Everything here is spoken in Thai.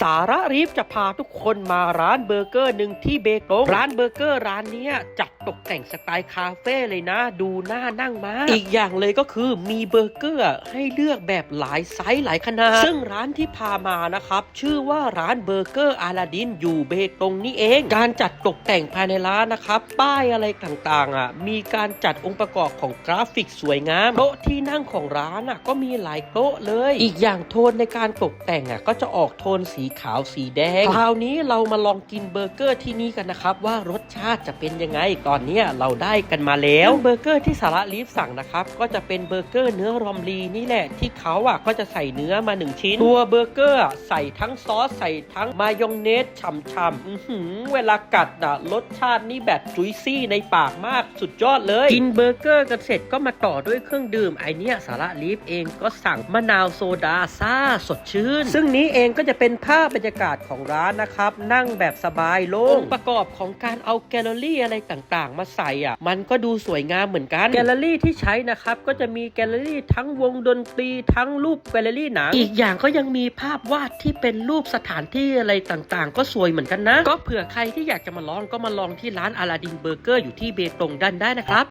สาระรีบจะพาทุกคนมาร้านเบอร์เกอร์หนึ่งที่เบตงร้านเบอร์เกอร์ร้านนี้จัดตกแต่งสไตล์คาเฟ่เลยนะ ดูน่านั่งมากอีกอย่างเลยก็คือมีเบอร์เกอร์ให้เลือกแบบหลายไซส์หลายขนาด ซึ่งร้านที่พามานะครับ ชื่อว่าร้านเบอร์เกอร์อาลาดินอยู่เบตงนี่เอง การจัดตกแต่งภายในร้านนะครับ ป้ายอะไรต่างๆอะมีการจัดองค์ประกอบของกราฟิกสวยงามโต๊ะที่นั่งของร้านอะก็มีหลายโต๊ะเลย อีกอย่างโทนในการตกแต่งอะก็จะออกโทนสีขาวสีแดงคราวนี้เรามาลองกินเบอร์เกอร์ที่นี่กันนะครับ ว่ารสชาติจะเป็นยังไงตอนเนี้ยเราได้กันมาแล้วเบอร์เกอร์ที่สาระลีฟสั่งนะครับก็จะเป็นเบอร์เกอร์เนื้อรอมลีนี่แหละที่เขาอะก็จะใส่เนื้อมาหนึ่งชิ้น ตัวเบอร์เกอร์อะใส่ทั้งซอสใส่ทั้งมายองเนสฉ่ำๆอื้อหือเวลากัดอะรสชาตินี่แบบจุยซี่ในปากมากสุดยอดเลย กินเบอร์เกอร์กันเสร็จก็มาต่อด้วยเครื่องดื่มไอเนี้ยสาระลีฟเองก็สั่งมะนาวโซดาซ่าสดชื่น ซึ่งนี้เองก็จะเป็นภาพบรรยากาศของร้านนะครับ นั่งแบบสบายโล่งประกอบของการเอาแกลเลอรี่อะไรต่างๆ มาใส่อะ มันก็ดูสวยงามเหมือนกัน แกลเลอรี่ที่ใช้นะครับ ก็จะมีแกลเลอรี่ทั้งวงดนตรีทั้งรูปแกลเลอรี่หนัง อีกอย่างก็ยังมีภาพวาดที่เป็นรูปสถานที่อะไรต่างๆ ก็สวยเหมือนกันนะ ก็เผื่อใครที่อยากจะมาลองก็มาลองที่ร้านอาลาดินเบอร์เกอร์อยู่ที่เบตงดันได้นะครับ